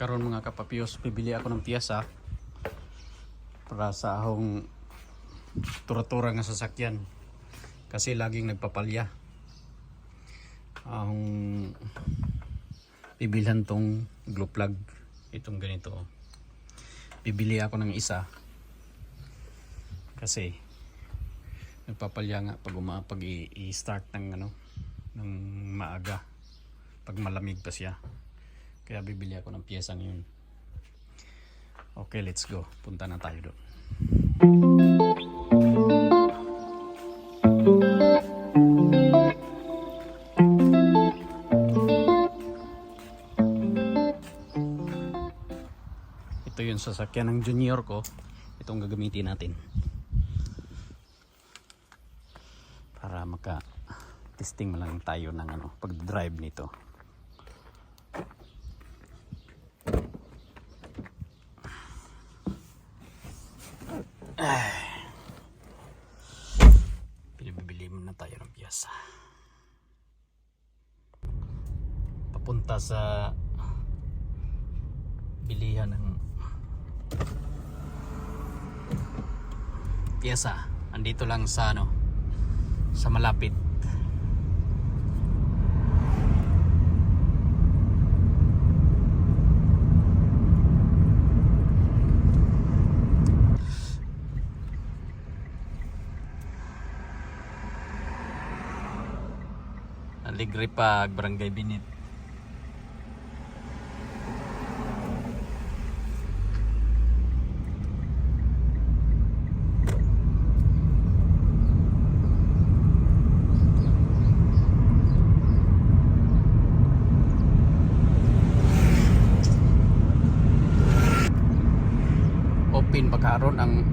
karon mga kapapiyos bibili ako ng piyasa para sa ahong tura-tura nga sasakyan. Kasi laging nagpapalya. Ahong bibilhan tong glue plug itong ganito. Bibili ako ng isa. Kasi nagpapalya nga pag uma pag i-start ng ano ng maaga. Pag malamig pa siya kaya bibili ako ng piyesang yun. Okay let's go. Punta na tayo doon. Ito yung sasakyan ng junior ko. Itong gagamitin natin. Para maka testing lang tayo ng ano pag drive nito Pinabibili muna tayo ng piyasa. Papunta sa bilihan ng piyasa. Andito lang sa ano sa malapit. Aligre pag Barangay Binit. Open ba karon ang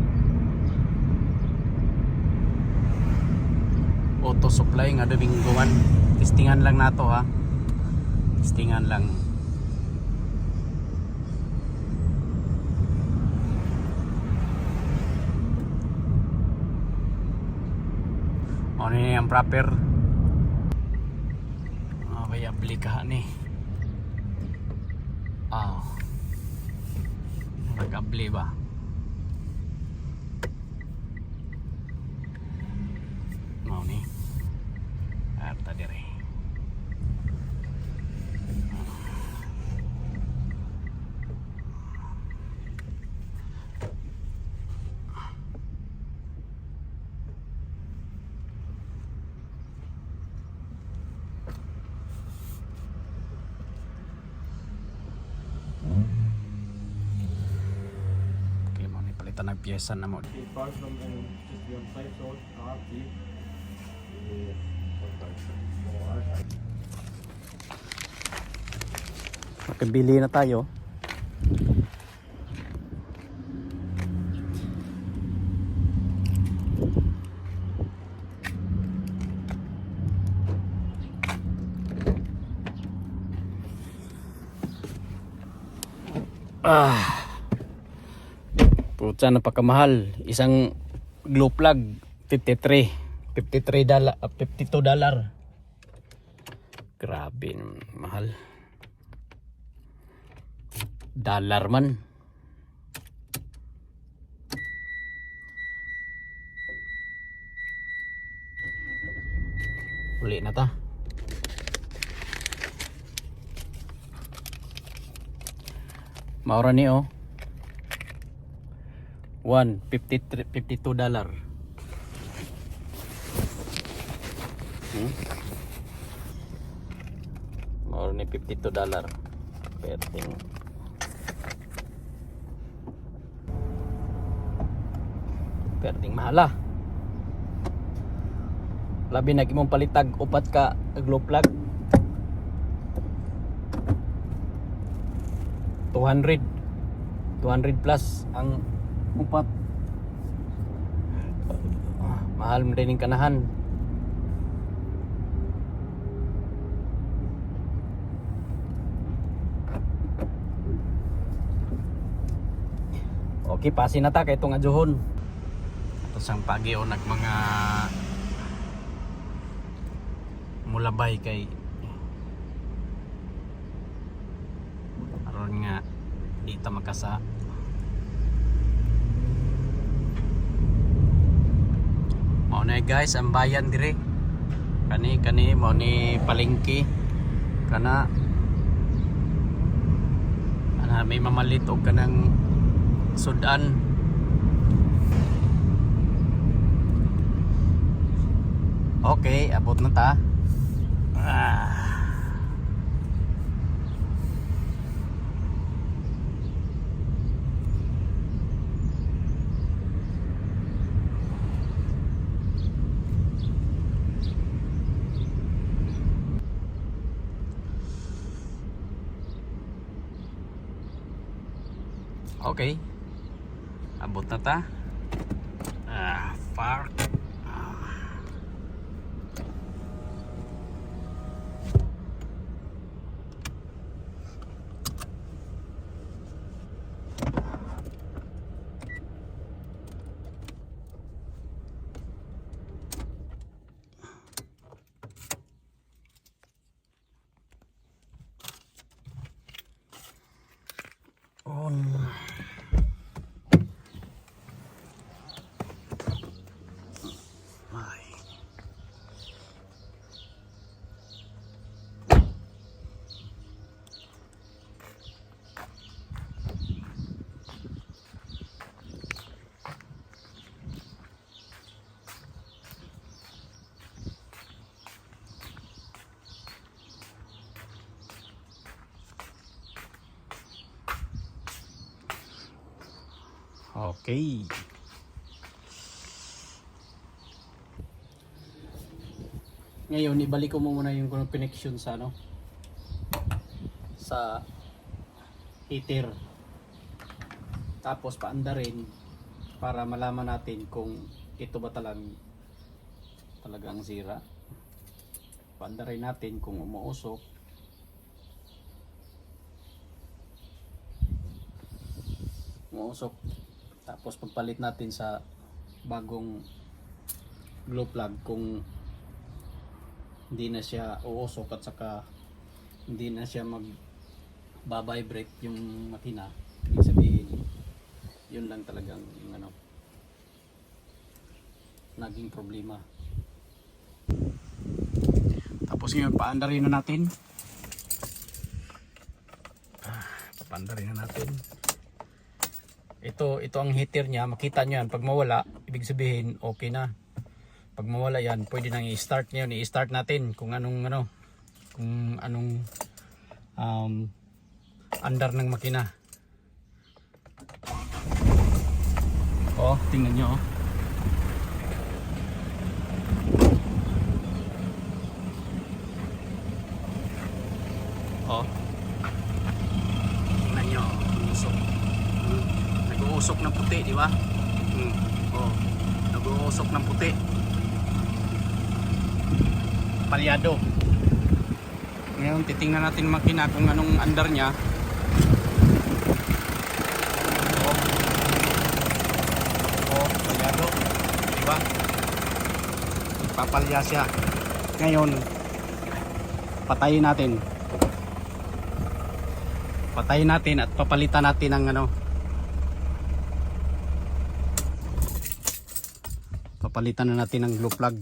auto supply nga Dominguan. Testingan lang nato ha. Testingan lang. Ano ni ang proper? Ah, may aplika ni. Ah. Nag-abli ba? Mau ni. Arta dire. Okay, mau ni palitan ng pyesa na mo. Die Fahrstuhl and just be on safe side. Ah, die. Makabili na tayo. Ah. Putsa napakamahal. Isang glue plug 53. 53 dollar, 52 dollar. Grabe, mahal dollar man. Uli na ta. Maura ni oh. 1 53 52 dollar. Hmm? Maura ni 52 dollar. Perting Perting mahala. Labi na imong palitag upat ka glow plug. 200 200 plus ang upat. Ah, Mahal mo yung kanahan. Okay, pasin na ta kay itong adjuhon. Tapos ang pagyo nag mga mulabay kay aron nga di ta makasa. Mao na guys ang bayan dire. Kani kani mao ni palengke. Kana ana may mamalit og kanang sudan Okay, abot na ta. Ah. Okay. Abot na ta. Ah, far. Ah. On. Ay. Okay. Ngayon, ibalik ko muna yung connection sa ano sa heater. Tapos paanda rin para malaman natin kung ito ba talang talagang sira. Paanda rin natin kung umuusok. Umuusok. Tapos pagpalit natin sa bagong glow plug kung hindi na siya uusok at saka hindi na siya mag babibrate yung makina ibig sabihin yun lang talagang yung ano naging problema. Tapos ngayon paandarin na natin. Ah, paandarin na natin ito ito ang heater niya makita nyo yan pag mawala ibig sabihin okay na pag mawala yan, pwede nang i-start niyo, i-start natin kung anong ano, kung anong um, andar ng makina. Oh, tingnan niyo oh. Oh. Tingnan niyo, usok. Hmm. Nag-uusok ng puti, di ba? Hmm. Oh. Nag-uusok ng puti. Palyado. Ngayon titingnan natin makina kung anong andar niya. Oh, oh palyado. Diba papalya siya. Ngayon patayin natin. Patayin natin at papalitan natin ng ano papalitan na natin ng glue plug.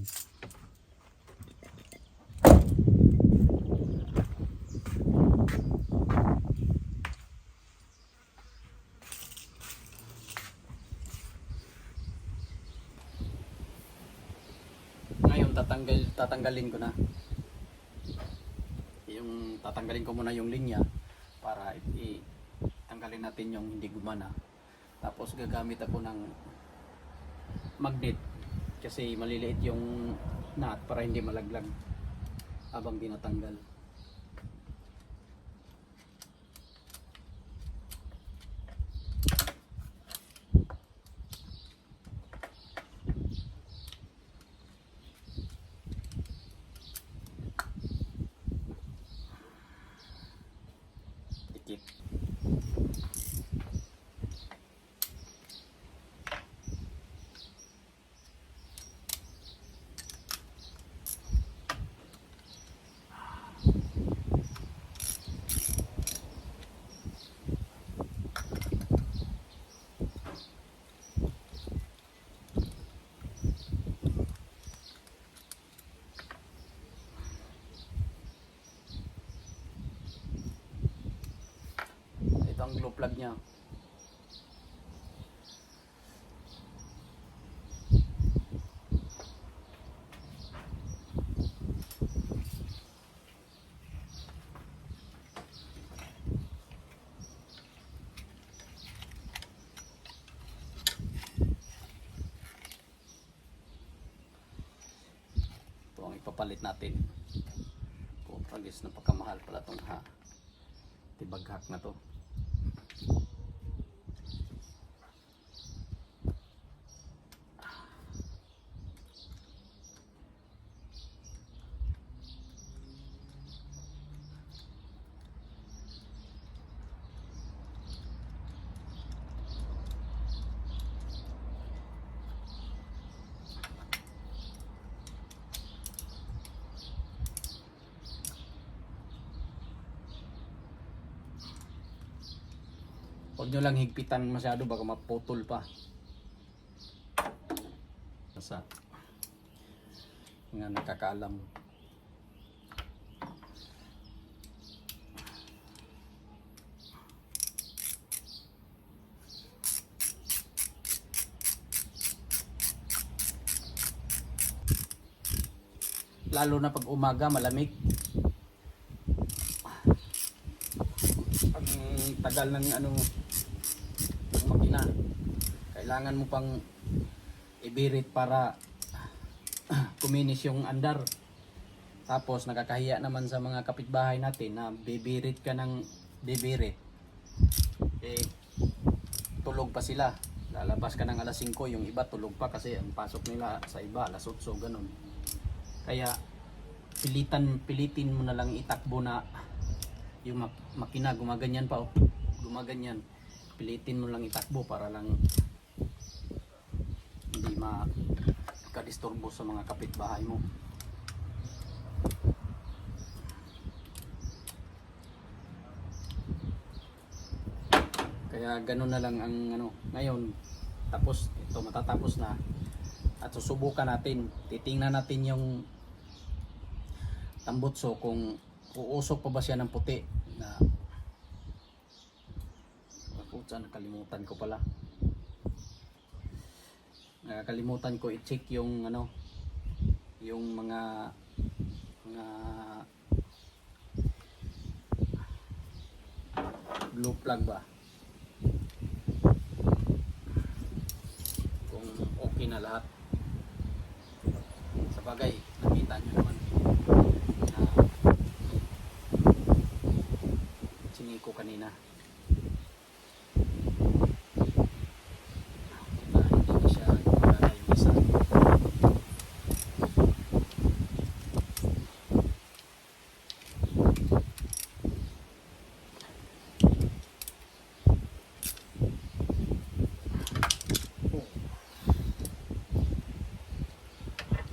Ngayon tatanggal tatanggalin ko na. Yung tatanggalin ko muna yung linya para i tanggalin natin yung hindi gumana. Tapos gagamit ako ng magnet kasi maliliit yung nut para hindi malaglag habang tinatanggal. dikit glow plug niya. Ito ipapalit natin. Kung tragis na pagkamahal pala itong ha. Tibaghak na to. Huwag nyo lang higpitan masyado baka maputol pa. Basta nga nakakaalam. Lalo na pag umaga malamig. Pag tagal ng ano kailangan mo pang ibirit para kuminis yung andar. Tapos nakakahiya naman sa mga kapitbahay natin na bibirit ka ng bibirit eh tulog pa sila. Lalabas ka ng alas 5 yung iba tulog pa kasi ang pasok nila sa iba alas 8 ganun. Kaya pilitan pilitin mo na lang itakbo na yung mak- makina. Gumaganyan pa oh. gumaganyan. Pilitin mo lang itakbo para lang hindi makadisturbo sa mga kapitbahay mo. Kaya ganun na lang ang ano ngayon tapos ito matatapos na. At susubukan natin titingnan natin yung tambutso kung uusok pa ba siya ng puti na Putsa, nakalimutan ko pala. Nakakalimutan ko i-check yung ano, yung mga mga blue plug ba? Kung okay na lahat. Sa bagay, nakita nyo naman na siniko kanina. na hindi na siya gumagana yung isa.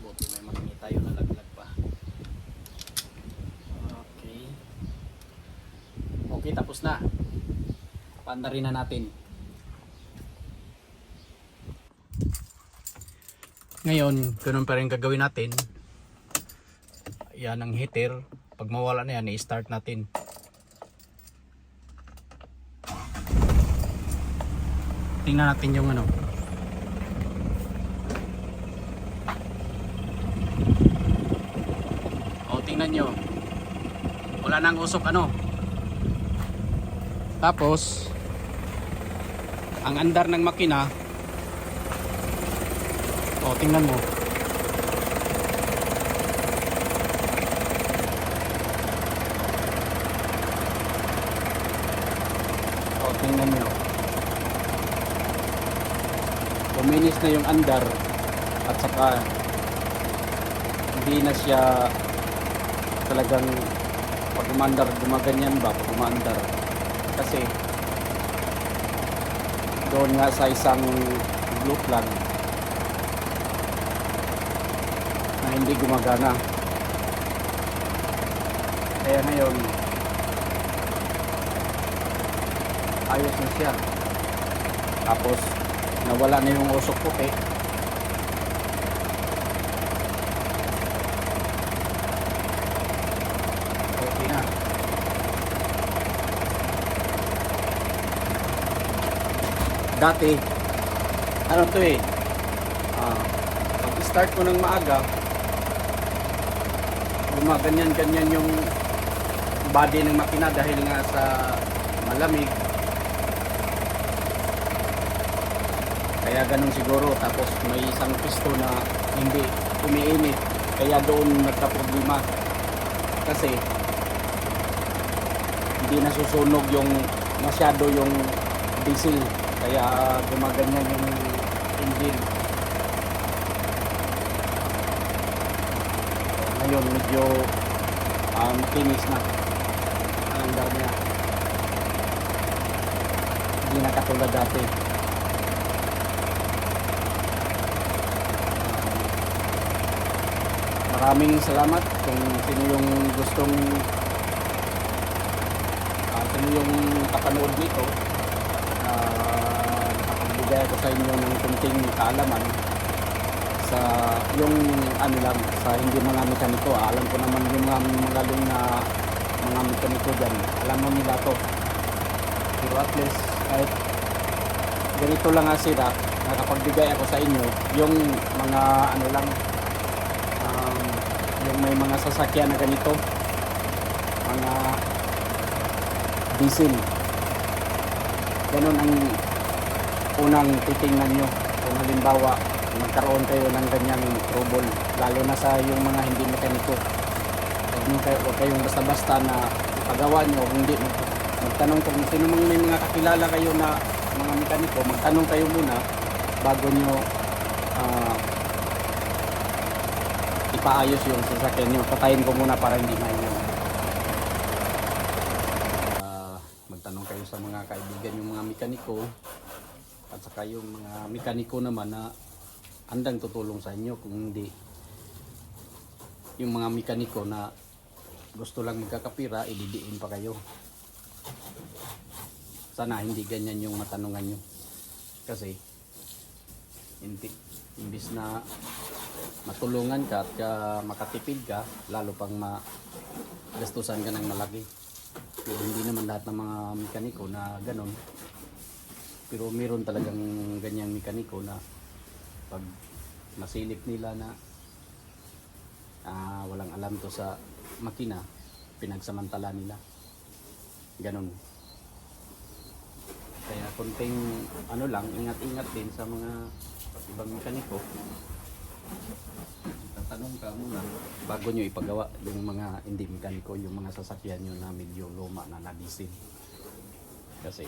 Buti may makingi tayo na laglag pa. Okay. Okay, na. Pandarin na natin. Ngayon, ganun pa rin gagawin natin. Yan ang heater. Pag mawala na yan, i-start natin. Tingnan natin yung ano. O, tingnan nyo. Wala nang usok ano. Tapos, ang andar ng makina, o, tingnan mo. O, tingnan nyo. Kuminis na yung andar at saka hindi na siya talagang pag umandar, gumaganyan ba pag umandar. Kasi doon nga sa isang blue plug na hindi gumagana. Kaya ngayon, ayos na siya. Tapos, nawala na yung usok puti. Okay na. Dati, ano to eh, ah, pag-start ko ng maaga, gumaganyan-ganyan yung body ng makina dahil nga sa malamig. Kaya ganun siguro. Tapos may isang pisto na hindi umiinit. Kaya doon nagka-problema. Kasi hindi nasusunog yung masyado yung diesel. Kaya gumaganyan yung engine. Ngayon medyo um, kinis na ang andar niya. Hindi na katulad dati. Maraming salamat kung sino yung gustong uh, sino yung kapanood dito. Nakapagbigay ako sa inyo ng kunting kaalaman sa yung ano lang sa hindi mga mekaniko. Ah, alam ko naman yung mga magaling na mga mekaniko dyan. Alam mo nila to. Pero at least kahit ganito lang nga sila, nakapagbigay ako sa inyo yung mga ano lang um, yung may mga sasakyan na ganito mga diesel ganun ang unang titingnan nyo kung halimbawa magkaroon kayo ng ganyang trouble lalo na sa yung mga hindi mekaniko huwag, kayo, huwag kayong basta-basta na ipagawa nyo hindi mag- magtanong kung sino mang may mga kakilala kayo na mga mekaniko magtanong kayo muna bago nyo ah, ipaayos yung sasakyan nyo. Patayin ko muna para hindi maingat. Ah, magtanong kayo sa mga kaibigan yung mga mekaniko at saka yung mga mekaniko naman na andang tutulong sa inyo kung hindi yung mga mekaniko na gusto lang magkakapira, ididiin pa kayo. Sana hindi ganyan yung matanungan nyo. Kasi, hindi, imbis na matulungan ka at ka makatipid ka, lalo pang magastusan ka ng malaki. Hindi naman lahat ng mga mekaniko na ganon. Pero meron talagang ganyang mekaniko na pag masilip nila na ah, walang alam to sa makina, pinagsamantala nila. Ganon. Kaya konting ano lang, ingat-ingat din sa mga ibang mekaniko tatanong ka muna bago nyo ipagawa yung mga hindi mekaniko, yung mga sasakyan nyo na medyo luma na nadisin. Kasi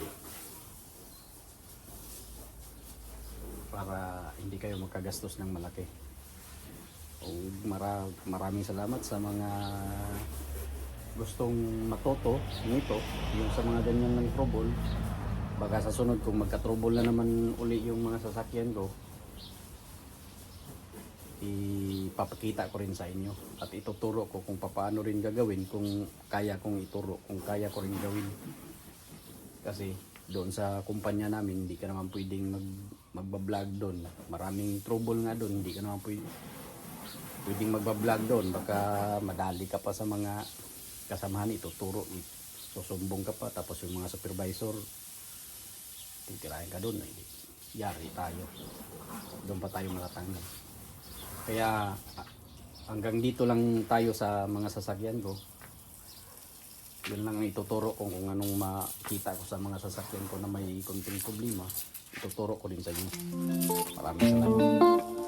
para hindi kayo magkagastos ng malaki. O mara, maraming salamat sa mga gustong matoto nito, yung sa mga ganyan ng trouble. Baka sa sunod kung magka-trouble na naman uli yung mga sasakyan ko, ipapakita ko rin sa inyo at ituturo ko kung paano rin gagawin kung kaya kong ituro, kung kaya ko rin gawin. Kasi doon sa kumpanya namin, hindi ka naman pwedeng mag, magbablog doon. Maraming trouble nga doon, hindi ka naman pwedeng, pwedeng magbablog doon. Baka madali ka pa sa mga kasamahan, ituturo, susumbong ka pa. Tapos yung mga supervisor, titirahin ka doon. Eh, yari tayo. Doon pa tayo matatanggal. Kaya hanggang dito lang tayo sa mga sasakyan ko. Yun lang ang ituturo ko kung anong makita ko sa mga sasakyan ko na may konting problema. Ituturo ko din sa inyo. Maraming salamat.